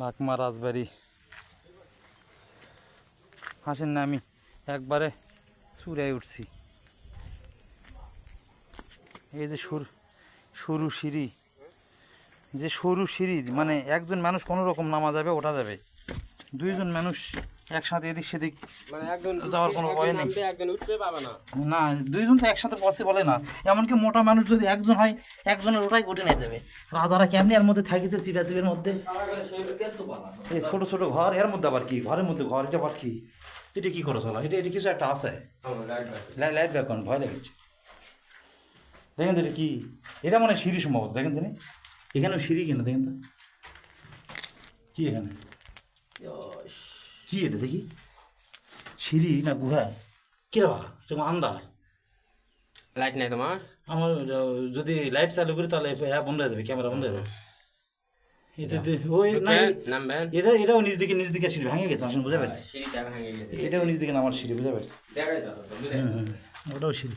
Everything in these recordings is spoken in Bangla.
লাকমা রাজবাড়ি। হাসেন না আমি, একবারে চূড়ায় উঠছি। এই যে সুর, সরু সিঁড়ি, যে সরু সিঁড়ি মানে একজন মানুষ কোনো রকম নামা যাবে, ওঠা যাবে। দুইজন মানুষ একসাথে এদিক সেদিক মানে যাওয়ার কোনো ভয় নেই। না। দুইজন তো একসাথে পসিবল না। এমনকি মোটা মানুষ যদি একজন হয় একজনের ওটাই উঠে নিয়ে যাবে। রাজারা কেমনি এর মধ্যে থাকিছে চিপা চিপের মধ্যে? এই ছোট ছোট ঘর এর মধ্যে আবার কি? ঘরের মধ্যে ঘর এটা আবার কি? এটা কি করে চলা এটা এটা কিছু একটা আছে। লাইট ব্যাকন ভয় লেগেছে। দেখেন তো এটা কি? এটা মানে সিঁড়ি সম্ভবত দেখেন তো? এখানেও সিঁড়ি কিনা দেখেন তো। কি এখানে? কি এটা দেখি? সিঁড়ি না গুহা? কিরা এরকম আন্দার লাইট নাই তোমার? আমার যদি লাইট চালু করি তাহলে হ্যাঁ বন্ধ হয়ে যাবে ক্যামেরা বন্ধ হয়ে যাবে। এটা এটাও নিজ দিকে নিজ দিকে সিঁড়ি ভেঙে গেছে আসলে বুঝতে পারছি। সিঁড়িটা গেছে। এটাও নিজ দিকে নামার সিঁড়ি বুঝতে পারছি। ওটাও সিঁড়ি।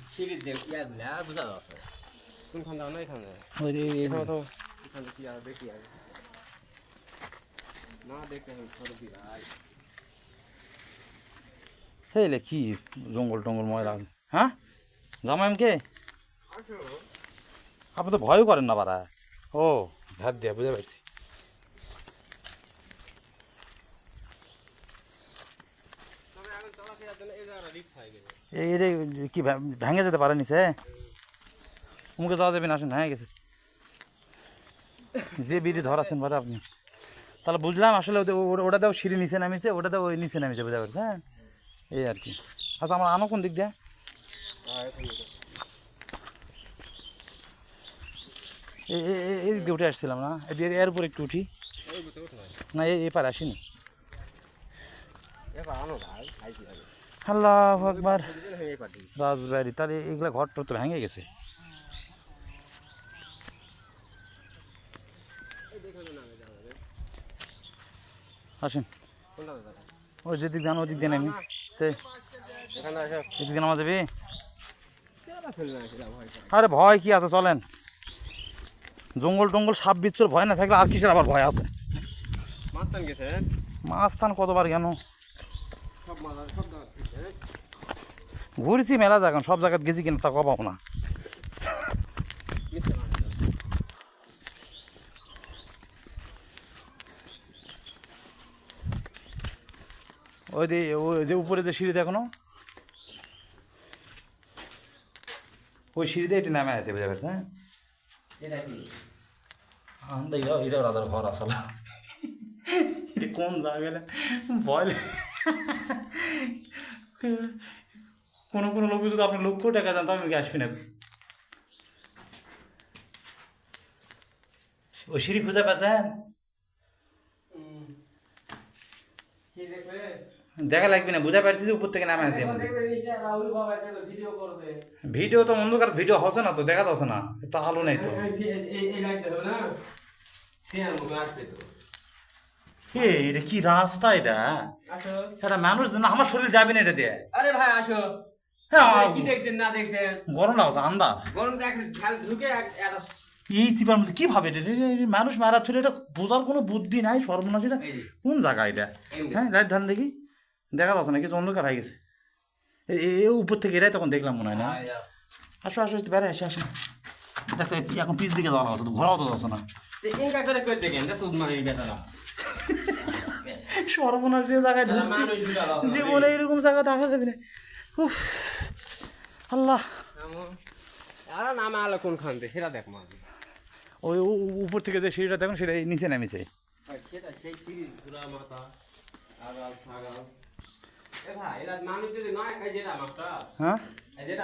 না দেখতে হেলে কি জঙ্গল টঙ্গল ময়লা। হ্যাঁ? জামাইমকে আপনি তো ভয়ও করেন না বারা ও ভাত দিয়া বুঝতে পারছি। তবে এখন চলাফেরার জন্য এই জায়গাটা রিক্স হয়ে গেছে এই রে, কি ভেঙে যেতে পারে নিছে মুখে যাওয়া যাবে না, আসেন, ভেঙে গেছে। যে বিড়ি ধরাচ্ছেন ভাড়া আপনি। তাহলে বুঝলাম আসলে ওটাতেও সিঁড়ি নিচে নামিছে ওটাতেও ওই নিচে নামিছে বুঝতে পারছি হ্যাঁ এই আর কি। আচ্ছা আমার আনো কোন দিক দিয়ে? এই দিক উঠে আসছিলাম না? এর উপর একটু উঠি। না, এই এপার আসিনি। আল্লাহ একবার রাজবাড়ি, তাহলে এগুলা ঘর টর তো ভেঙে গেছে। আসেন। ওই যেদিক দিয়ে ওদিক দিয়ে নামি এদিক দিয়ে নামা যাবে আরে ভয় কি আছে চলেন? জঙ্গল টঙ্গল সাপ বিচ্ছুর ভয় না থাকলে আর কিসের আবার ভয় আছে? মাছ টান কতবার কেন? ঘুরছি মেলা জায়গা সব জায়গায় গেছি কিনা তা কবাও না মিথ্যে মাছ ওই যে ওই যে উপরে যে সিঁড়ি দেখো ওই সিঁড়িতে এটি নামে আছে বুঝতে পারছি হ্যাঁ? এটা কি? আমরা এটাও এটাও রাজার ঘর আসলে। এটা কোন জায়গা ভয় কোনো কোনো লোক যদি আপনি লক্ষ টাকা দেন তবে আমি আসবি না ওই সিঁড়ি খুঁজে পেয়েছেন দেখা লাগবে না বুঝা পারছি যে উপর থেকে নামে আছে ভিডিও তো অন্ধকার ভিডিও হচ্ছে না তো দেখা যাচ্ছে না। তো আলো নেই তো। এটা কি রাস্তা এটা? এটা মানুষ না আমার শরীর যাবে না এটা দিয়ে। আরে ভাই আসো। হ্যাঁ কি দেখছেন না দেখছেন? গরম লাগছে আন্দাজ গরম দেখ ঢুকে একটা এই চিপার মধ্যে কি ভাবে মানুষ মারা ছিল এটা বোঝার কোনো বুদ্ধি নাই সর্বনাশ এটা কোন জায়গা এটা? হ্যাঁ লাইট ধান দেখি। দেখা যাচ্ছে না কিছু অন্ধকার হয়ে গেছে। এ- উপর থেকে এটাই তখন দেখলাম মনে হয় না। আসো আসো একটু বেড়ে আসে আসো। দেখতে এখন পিছ দিকে যাওয়া লাগছে ঘোরাও তো যাচ্ছে না। সর্বনাশ যে জায়গায় ঢুকছি জীবনে এরকম জায়গা দেখা যাবে না। উফ আল্লাহ। আর নামে আলো কোন খান থেকে? সেটা দেখ মাছ ওই উপর থেকে যে সিঁড়িটা দেখুন সেটা নিচে নেমেছে। হ্যাঁ? এই যেটা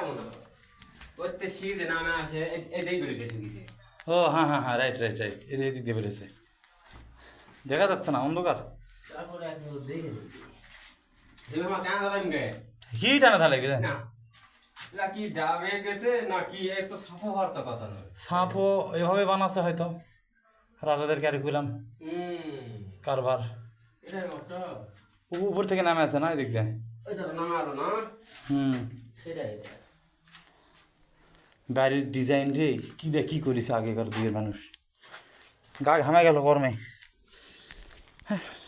ওতে সিরিজ নামে আসে এই- এই দেখবে বেশি দিছে ও হ্যাঁ হ্যাঁ হ্যাঁ রাইট রাইট রাইট এই দিক দিয়ে বেরোছে দেখা যাচ্ছে না অন্ধকার? কি টানা থালে কি না এরা ডাবে গেছে না কি এই তো সাফো হওয়ার তো কথা নয়। সাপও এভাবে বানাচ্ছে হয়তো। রাজাদের ক্যারিকুলাম কারবার। উপর থেকে নামে আছে না এদিক দিয়ে? হুম। বাড়ির ডিজাইন রে কি দেখ কি করেছে আগেকার দিকের মানুষ? গা ঘামে গেল কর্মে। হ্যাঁ।